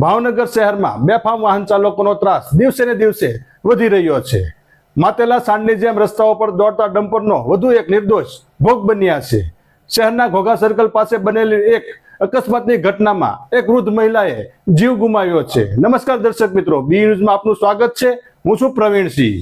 ભાવનગર શહેરમાં બેફામ વાહન ચાલકોનો ત્રાસ દિવસે ને દિવસે વધી રહ્યો છે. માતેલા સાંડની જેમ રસ્તાઓ પર દોડતા ડમ્પરનો વધુ એક નિર્દોષ ભોગ બન્યા છે. શહેરના ઘોઘા સર્કલ પાસે બનેલી એક અકસ્માતની ઘટનામાં એક વૃદ્ધ મહિલાએ જીવ ગુમાવ્યો છે. નમસ્કાર દર્શક મિત્રો, બી ન્યૂઝમાં આપનું સ્વાગત છે. હું છું પ્રવીણસિંહ.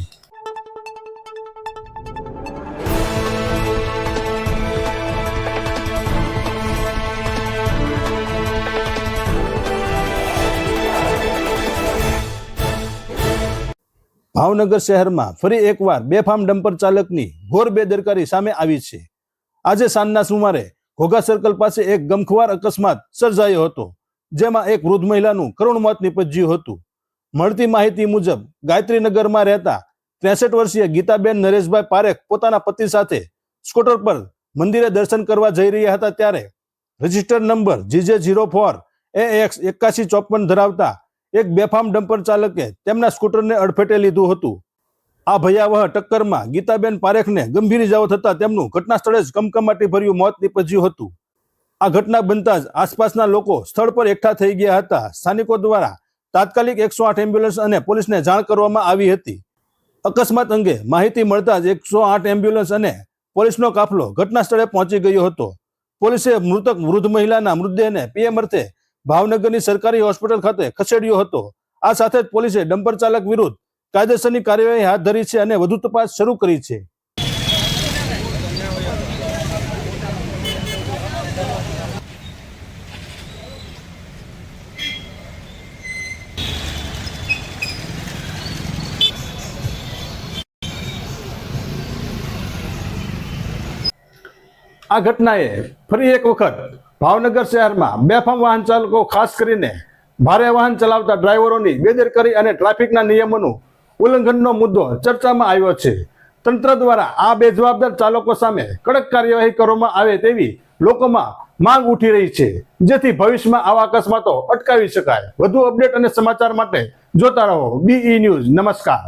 ભાવનગર શહેરમાં ફરી એકવાર બેફામ ડમ્પર ચાલકની ઘોર બેદરકારી સામે આવી છે. આજે સાંજના સુમારે ઘોઘા સર્કલ પાસે એક ગમખવાર અકસ્માત સર્જાયો હતો, જેમાં એક વૃદ્ધ મહિલાનું કરુણ મોત નિપજ્યું હતું. મળતી માહિતી મુજબ, ગાયત્રીનગરમાં રહેતા ત્રેસઠ વર્ષીય ગીતાબેન નરેશભાઈ પારેખ પોતાના પતિ સાથે સ્કૂટર પર મંદિરે દર્શન કરવા જઈ રહ્યા હતા ત્યારે register number GJ zero four A X એકાસી ચોપન ધરાવતા એક બેફામ ડમ્પર ચાલકે તેમના સ્કૂટરને અડફેટે લીધું હતું. આ ભયાવહ ટક્કરમાં ગીતાબેન પારેખને ગંભીર ઇજાઓ થતા તેમનું ઘટના સ્થળે જ કમકમાટી ભર્યું મોત નીપજ્યું હતું. આ ઘટના બનતા જ આસપાસના લોકો સ્થળ પર એકઠા થઈ ગયા હતા. સ્થાનિકો દ્વારા તાત્કાલિક એકસો આઠ એમ્બ્યુલન્સ અને પોલીસને જાણ કરવામાં આવી હતી. અકસ્માત અંગે માહિતી મળતા જ એકસો આઠ એમ્બ્યુલન્સ અને પોલીસનો કાફલો ઘટના સ્થળે પહોંચી ગયો હતો. પોલીસે મૃતક વૃદ્ધ મહિલાના મૃતદેહને પીએમ અર્થે ભાવનગરની સરકારી હોસ્પિટલ ખાતે ખસેડ્યો હતો. આ સાથે જ પોલીસે ડમ્પર ચાલક વિરુદ્ધ કાયદેસરની કાર્યવાહી હાથ ધરી છે અને વધુ તપાસ શરૂ કરી છે. આ ઘટનાએ ફરી એક વખત ભાવનગર શહેરમાં બેફામ વાહન ચાલકો ખાસ કરીને ભારે વાહન ચલાવતા ડ્રાઈવરોની બેદરકારી અને ટ્રાફિકના નિયમોનું ઉલ્લંઘનનો મુદ્દો ચર્ચામાં આવ્યો છે. તંત્ર દ્વારા આ બેજવાબદાર ચાલકો સામે કડક કાર્યવાહી કરવામાં આવે તેવી લોકોમાં માંગ ઉઠી રહી છે. જેથી ભવિષ્યમાં આવા અકસ્માતો અટકાવી શકાય. વધુ અપડેટ અને સમાચાર માટે જોતા રહો. બીઈ ન્યૂઝ નમસ્કાર.